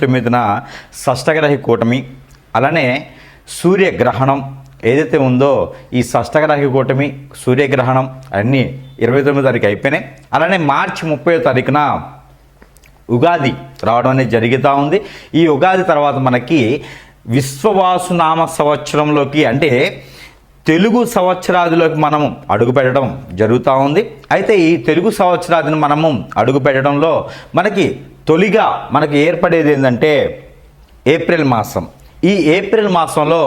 తొమ్మిదిన షష్టగ్రహి కూటమి అలానే సూర్యగ్రహణం ఏదైతే ఉందో ఈ షష్టగ్రహి కూటమి సూర్యగ్రహణం అన్నీ ఇరవై తొమ్మిది తారీఖు అయిపోయినాయి. అలానే మార్చి ముప్పై తారీఖున ఉగాది రావడం అనేది జరుగుతూ ఉంది. ఈ ఉగాది తర్వాత మనకి విశ్వవాసునామ సంవత్సరంలోకి అంటే తెలుగు సంవత్సరాదిలోకి మనము అడుగు పెట్టడం జరుగుతూ ఉంది. అయితే ఈ తెలుగు సంవత్సరాదిని మనము అడుగు పెట్టడంలో మనకి తొలిగా మనకి ఏర్పడేది ఏంటంటే ఏప్రిల్ మాసం. ఈ ఏప్రిల్ మాసంలో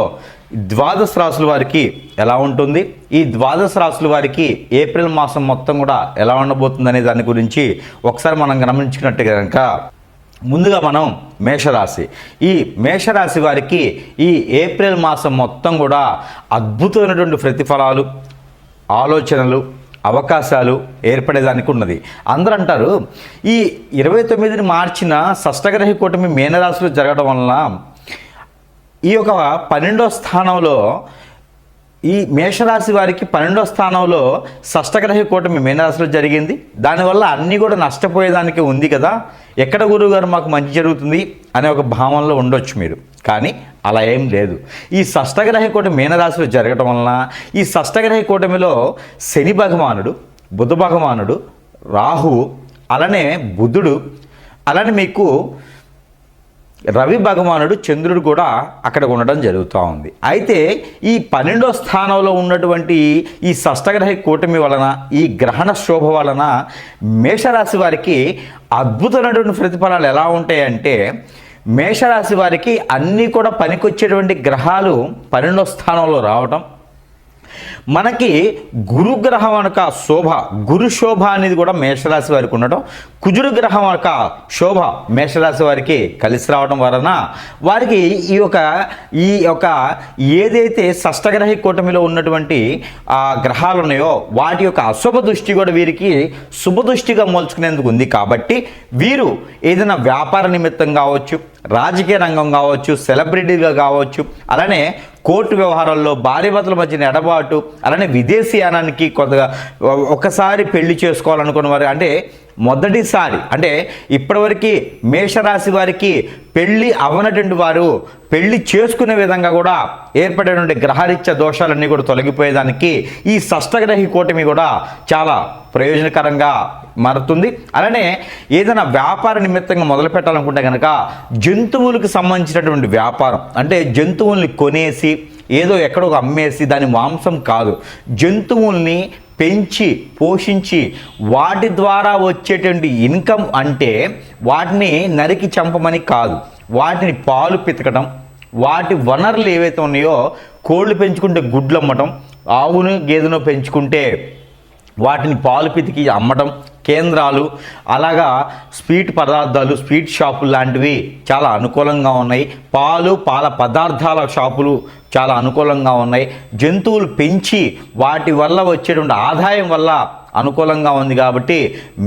ద్వాదశ రాసుల వారికి ఎలా ఉంటుంది? ఈ ద్వాదశ రాసుల వారికి ఏప్రిల్ మాసం మొత్తం కూడా ఎలా ఉండబోతుంది అనే దాని గురించి ఒకసారి మనం గమనించుకున్నట్టు కనుక ముందుగా మనం మేషరాశి. ఈ మేషరాశి వారికి ఈ ఏప్రిల్ మాసం మొత్తం కూడా అద్భుతమైనటువంటి ప్రతిఫలాలు ఆలోచనలు అవకాశాలు ఏర్పడేదానికి ఉన్నది. అందరూ అంటారు ఈ ఇరవై తొమ్మిదిని మార్చిన షష్టగ్రహి కూటమి మీనరాశిలో జరగడం వలన ఈ యొక్క పన్నెండో స్థానంలో ఈ మేషరాశి వారికి పన్నెండో స్థానంలో షష్టగ్రహి కూటమి మీనరాశిలో జరిగింది. దానివల్ల అన్నీ కూడా నష్టపోయేదానికి ఉంది కదా. ఎక్కడ గురువు గారు మాకు మంచి జరుగుతుంది అనే ఒక భావనలో ఉండొచ్చు మీరు. కానీ అలా ఏం లేదు. ఈ షష్టగ్రహి కూటమి మీనరాశిలో జరగటం వలన ఈ షష్టగ్రహి కూటమిలో శని భగవానుడు బుధ భగవానుడు రాహువు అలానే బుధుడు అలానే మీకు రవి భగవానుడు చంద్రుడు కూడా అక్కడ ఉండడం జరుగుతూ ఉంది. అయితే ఈ పన్నెండో స్థానంలో ఉన్నటువంటి ఈ షష్టగ్రహ కూటమి వలన ఈ గ్రహణ శోభ వలన మేషరాశి వారికి అద్భుతమైనటువంటి ప్రతిఫలాలు ఎలా ఉంటాయంటే మేషరాశి వారికి అన్నీ కూడా పనికొచ్చేటువంటి గ్రహాలు పన్నెండో స్థానంలో రావటం మనకి గురుగ్రహం అనక శోభ గురు శోభ అనేది కూడా మేషరాశి వారికి ఉండటం. కుజుడు గ్రహం అనక శోభ మేషరాశి వారికి కలిసి రావడం వలన వారికి ఈ యొక్క ఈ యొక్క ఏదైతే షష్టగ్రహి కూటమిలో ఉన్నటువంటి ఆ గ్రహాలు ఉన్నాయో వాటి యొక్క అశుభ దృష్టి కూడా వీరికి శుభ దృష్టిగా మోల్చుకునేందుకు ఉంది. కాబట్టి వీరు ఏదైనా వ్యాపార నిమిత్తం కావచ్చు రాజకీయ రంగం కావచ్చు సెలబ్రిటీగా కావచ్చు అలానే కోర్టు వ్యవహారాల్లో భార్యభర్తల మధ్యన ఎడబాటు అలానే విదేశీయానానికి కొంతగా ఒకసారి పెళ్ళి చేసుకోవాలనుకున్న వారు అంటే మొదటిసారి అంటే ఇప్పటివరకు మేషరాశి వారికి పెళ్ళి అవనటువంటి వారు పెళ్ళి చేసుకునే విధంగా కూడా ఏర్పడేటువంటి గ్రహరీత్య దోషాలన్నీ కూడా తొలగిపోయేదానికి ఈ షష్టగ్రహి కూటమి కూడా చాలా ప్రయోజనకరంగా మారుతుంది. అలానే ఏదైనా వ్యాపార నిమిత్తంగా మొదలు పెట్టాలనుకుంటే కనుక జంతువులకు సంబంధించినటువంటి వ్యాపారం అంటే జంతువుల్ని కొనేసి ఏదో ఎక్కడో ఒక అమ్మేసి దాని మాంసం కాదు. జంతువుల్ని పెంచి పోషించి వాటి ద్వారా వచ్చేటువంటి ఇన్కమ్ అంటే వాటిని నరికి చంపమని కాదు. వాటిని పాలు పితకడం వాటి వనరులు ఏవైతే ఉన్నాయో కోళ్ళు పెంచుకుంటే గుడ్లు అమ్మటం ఆవును గేదెను పెంచుకుంటే వాటిని పాలు పితికి అమ్మటం కేంద్రాలు అలాగా స్వీట్ పదార్థాలు స్వీట్ షాపులు లాంటివి చాలా అనుకూలంగా ఉన్నాయి. పాలు పాల పదార్థాల షాపులు చాలా అనుకూలంగా ఉన్నాయి. జంతువులు పెంచి వాటి వల్ల వచ్చేటువంటి ఆదాయం వల్ల అనుకూలంగా ఉంది కాబట్టి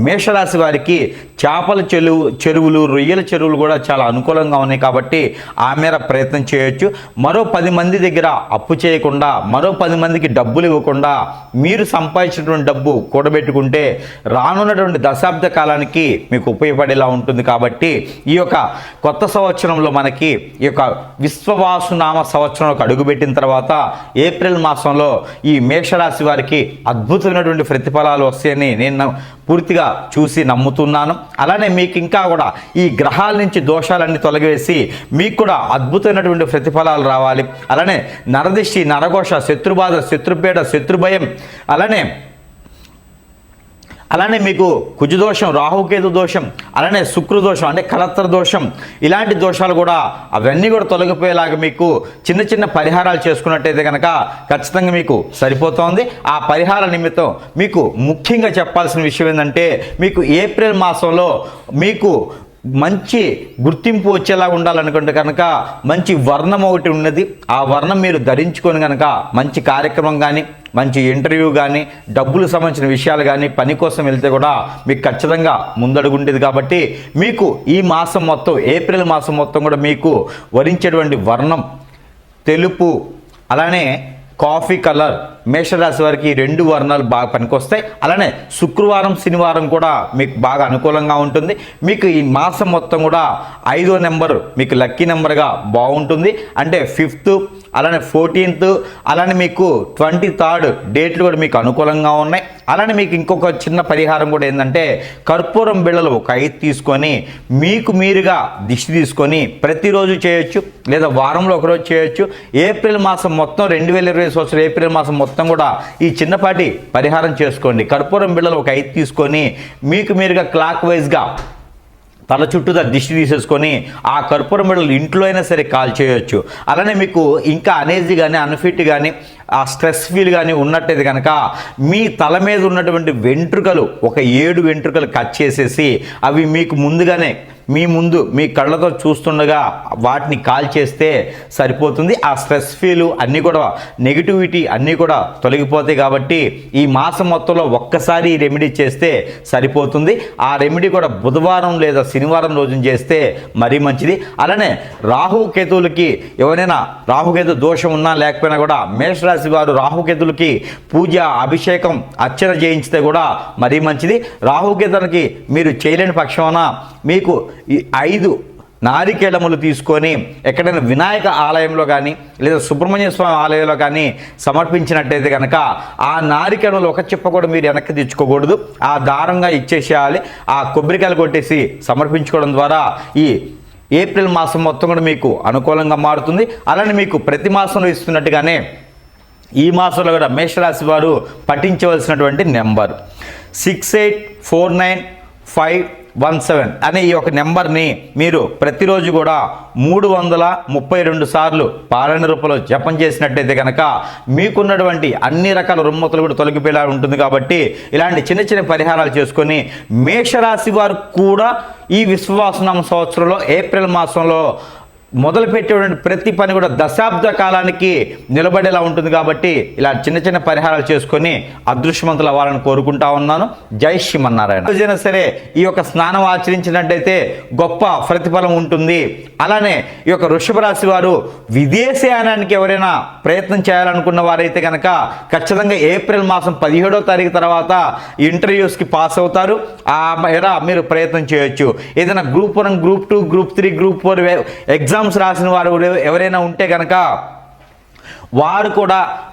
మేషరాశి వారికి చేపల చెరువు చెరువులు రొయ్యల చెరువులు కూడా చాలా అనుకూలంగా ఉన్నాయి కాబట్టి ఆ మేర ప్రయత్నం చేయొచ్చు. మరో పది మంది దగ్గర అప్పు చేయకుండా మరో పది మందికి డబ్బులు ఇవ్వకుండా మీరు సంపాదించినటువంటి డబ్బు కూడబెట్టుకుంటే రానున్నటువంటి దశాబ్ద కాలానికి మీకు ఉపయోగపడేలా ఉంటుంది కాబట్టి ఈ యొక్క కొత్త సంవత్సరంలో మనకి ఈ యొక్క విశ్వవాసునామ సంవత్సరంలోకి అడుగుపెట్టిన తర్వాత ఏప్రిల్ మాసంలో ఈ మేషరాశి వారికి అద్భుతమైనటువంటి ప్రతిఫలాలు వస్తాయని నేను పూర్తిగా చూసి నమ్ముతున్నాను. అలానే మీకు ఇంకా కూడా ఈ గ్రహాల నుంచి దోషాలన్నీ తొలగివేసి మీకు కూడా అద్భుతమైనటువంటి ప్రతిఫలాలు రావాలి. అలానే నరదిష్టి నరఘోష శత్రుబాధ శత్రుపీడ శత్రుభయం. అలానే అలానే మీకు కుజదోషం రాహుకేతు దోషం అలానే శుక్రదోషం అంటే కలత్ర దోషం ఇలాంటి దోషాలు కూడా అవన్నీ కూడా తొలగిపోయేలాగా మీకు చిన్న చిన్న పరిహారాలు చేసుకున్నట్టయితే కనుక ఖచ్చితంగా మీకు సరిపోతోంది. ఆ పరిహార నిమిత్తం మీకు ముఖ్యంగా చెప్పాల్సిన విషయం ఏంటంటే మీకు ఏప్రిల్ మాసంలో మీకు మంచి గుర్తింపు వచ్చేలా ఉండాలనుకుంటే కనుక మంచి వర్ణం ఒకటి ఉన్నది. ఆ వర్ణం మీరు ధరించుకొని కనుక మంచి కార్యక్రమం కానీ మంచి ఇంటర్వ్యూ కానీ డబ్బులు సంబంధించిన విషయాలు కానీ పని కోసం వెళ్తే కూడా మీకు ఖచ్చితంగా ముందడుగుండేది కాబట్టి మీకు ఈ మాసం మొత్తం ఏప్రిల్ మాసం మొత్తం కూడా మీకు వరించేటువంటి వర్ణం తెలుపు అలానే కాఫీ కలర్ మేషరాశి వారికి రెండు వర్ణాలు బాగా పనికొస్తాయి. అలానే శుక్రవారం శనివారం కూడా మీకు బాగా అనుకూలంగా ఉంటుంది. మీకు ఈ మాసం మొత్తం కూడా ఐదో నెంబర్ మీకు లక్కీ నెంబర్గా బాగుంటుంది. అంటే ఫిఫ్త్ అలానే ఫోర్టీన్త్ అలానే మీకు ట్వంటీ థర్డ్ డేట్లు కూడా మీకు అనుకూలంగా ఉన్నాయి. అలానే మీకు ఇంకొక చిన్న పరిహారం కూడా ఏంటంటే కర్పూరం బిళ్ళలు ఒక ఐదు తీసుకొని మీకు మీరుగా దిష్టి తీసుకొని ప్రతిరోజు చేయొచ్చు లేదా వారంలో ఒకరోజు చేయొచ్చు. ఏప్రిల్ మాసం మొత్తం రెండు వేల ఇరవై సంవత్సరం ఏప్రిల్ మాసం మొత్తం కూడా ఈ చిన్నపాటి పరిహారం చేసుకోండి. కర్పూరం బిళ్ళలు ఒక ఐదు తీసుకొని మీకు మీరుగా క్లాక్ వైజ్గా తల చుట్టూ దిష్టి తీసేసుకొని ఆ కర్పూరం మెడలు ఇంట్లో అయినా సరే కాల్ చేయొచ్చు. అలానే మీకు ఇంకా అనేజీ కానీ అన్ఫిట్ కానీ ఆ స్ట్రెస్ ఫీల్ కానీ ఉన్నట్టయితే కనుక మీ తల మీద ఉన్నటువంటి వెంట్రుకలు ఒక ఏడు వెంట్రుకలు కట్ చేసేసి అవి మీకు ముందుగానే మీ ముందు మీ కళ్ళతో చూస్తుండగా వాటిని కాల్ చేస్తే సరిపోతుంది. ఆ స్ట్రెస్ ఫీలు అన్నీ కూడా నెగిటివిటీ అన్నీ కూడా తొలగిపోతాయి కాబట్టి ఈ మాసం మొత్తంలో ఒక్కసారి ఈ రెమెడీ చేస్తే సరిపోతుంది. ఆ రెమెడీ కూడా బుధవారం లేదా శనివారం రోజున చేస్తే మరీ మంచిది. అలానే రాహు కేతువులకి ఎవరైనా రాహుకేతు దోషం ఉన్నా లేకపోయినా కూడా మేషరాశి వారు రాహుకేతులకి పూజ అభిషేకం అర్చన చేయించితే కూడా మరీ మంచిది. రాహుకేతులకి మీరు చేయలేని పక్షాన మీకు ఈ ఐదు నారికేళములు తీసుకొని ఎక్కడైనా వినాయక ఆలయంలో కానీ లేదా సుబ్రహ్మణ్య స్వామి ఆలయంలో కానీ సమర్పించినట్టయితే కనుక ఆ నారికేళములు ఒక చిప్ప కూడా మీరు వెనక్కి తెచ్చుకోకూడదు ఆ దారంగా ఇచ్చేసేయాలి. ఆ కొబ్బరికాయలు కొట్టేసి సమర్పించుకోవడం ద్వారా ఈ ఏప్రిల్ మాసం మొత్తం కూడా మీకు అనుకూలంగా మారుతుంది. అలానే మీకు ప్రతి మాసంలో ఇస్తున్నట్టుగానే ఈ మాసంలో కూడా మేషరాశి వారు పఠించవలసినటువంటి number. Six eight four nine five one seven అనే ఈ యొక్క నెంబర్ని మీరు ప్రతిరోజు కూడా మూడు వందల ముప్పై రెండు సార్లు పాలన రూపంలో జపం చేసినట్టయితే కనుక మీకున్నటువంటి అన్ని రకాల రుమ్మతులు కూడా తొలగిపోయేలా ఉంటుంది కాబట్టి ఇలాంటి చిన్న చిన్న పరిహారాలు చేసుకొని మేషరాశి వారు కూడా ఈ విశ్వాసనం సంవత్సరంలో ఏప్రిల్ మాసంలో మొదలుపెట్టేటువంటి ప్రతి పని కూడా దశాబ్ద కాలానికి నిలబడేలా ఉంటుంది కాబట్టి ఇలా చిన్న చిన్న పరిహారాలు చేసుకొని అదృష్టవంతులు అవ్వాలని కోరుకుంటా ఉన్నాను. జై శ్రీమన్నారాయణ. రోజైనా సరే ఈ యొక్క స్నానం ఆచరించినట్టయితే గొప్ప ప్రతిఫలం ఉంటుంది. అలానే ఈ యొక్క వృషభ రాశి వారు విదేశయానానికి ఎవరైనా ప్రయత్నం చేయాలనుకున్న వారైతే కనుక ఖచ్చితంగా ఏప్రిల్ మాసం పదిహేడో తారీఖు తర్వాత ఇంటర్వ్యూస్కి పాస్ అవుతారు. ఆ మేర మీరు ప్రయత్నం చేయొచ్చు. ఏదైనా group one group two group three group four exams రాసిన వారు ఎవరైనా ఉంటే కనుక వారు కూడా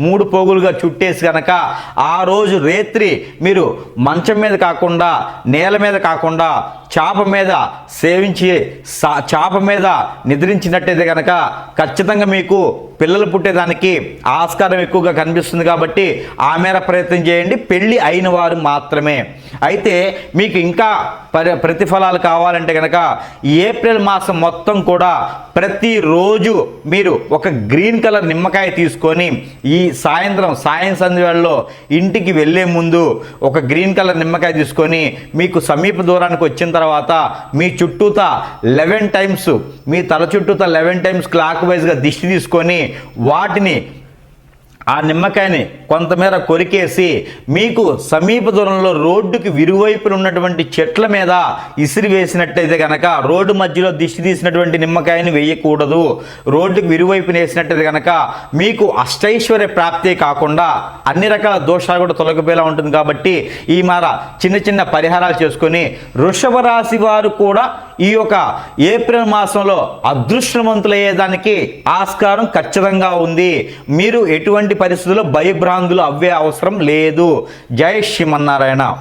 మూడు పోగులుగా చుట్టేసి కనుక ఆ రోజు రేత్రి మీరు మంచం మీద కాకుండా నేల మీద కాకుండా చాప మీద సేవించి సా- చాప మీద నిద్రించినట్టయితే కనుక ఖచ్చితంగా మీకు పిల్లలు పుట్టేదానికి ఆస్కారం ఎక్కువగా కనిపిస్తుంది కాబట్టి ఆ మేర ప్రయత్నం చేయండి. పెళ్ళి అయిన వారు మాత్రమే. అయితే మీకు ఇంకా ప్రతిఫలాలు కావాలంటే కనుక ఏప్రిల్ మాసం మొత్తం కూడా ప్రతిరోజు మీరు ఒక గ్రీన్ కలర్ నిమ్మకాయ తీసుకొని ఈ సాయంత్రం సాయం సంధ్యలో ఇంటికి వెళ్ళే ముందు ఒక గ్రీన్ కలర్ నిమ్మకాయ తీసుకొని మీకు సమీప దూరానికి వచ్చిన తర్వాత మీ చుట్టూత లెవెన్ టైమ్స్ మీ తల చుట్టూత లెవెన్ టైమ్స్ క్లాక్ వైజ్గా దిష్టి తీసుకొని వాటిని ఆ నిమ్మకాయని కొంతమేర కొరికేసి మీకు సమీప దూరంలో రోడ్డుకి విరువైపున ఉన్నటువంటి చెట్ల మీద ఇసిరి వేసినట్టయితే కనుక రోడ్డు మధ్యలో దిష్టి తీసినటువంటి నిమ్మకాయని వేయకూడదు. రోడ్డుకి విరువైపున వేసినట్టయితే కనుక మీకు అష్టైశ్వర్య ప్రాప్తే కాకుండా అన్ని రకాల దోషాలు కూడా తొలగిపోయేలా ఉంటుంది కాబట్టి ఈ మార చిన్న చిన్న పరిహారాలు చేసుకొని వృషభ రాశి వారు కూడా ఈ యొక్క ఏప్రిల్ మాసంలో అదృష్టవంతులయ్యేదానికి ఆస్కారం ఖచ్చితంగా ఉంది. మీరు ఎటువంటి పరిస్థితుల్లో భయభ్రాంతులు అవ్వే అవసరం లేదు. జై శ్రీమన్నారాయణ.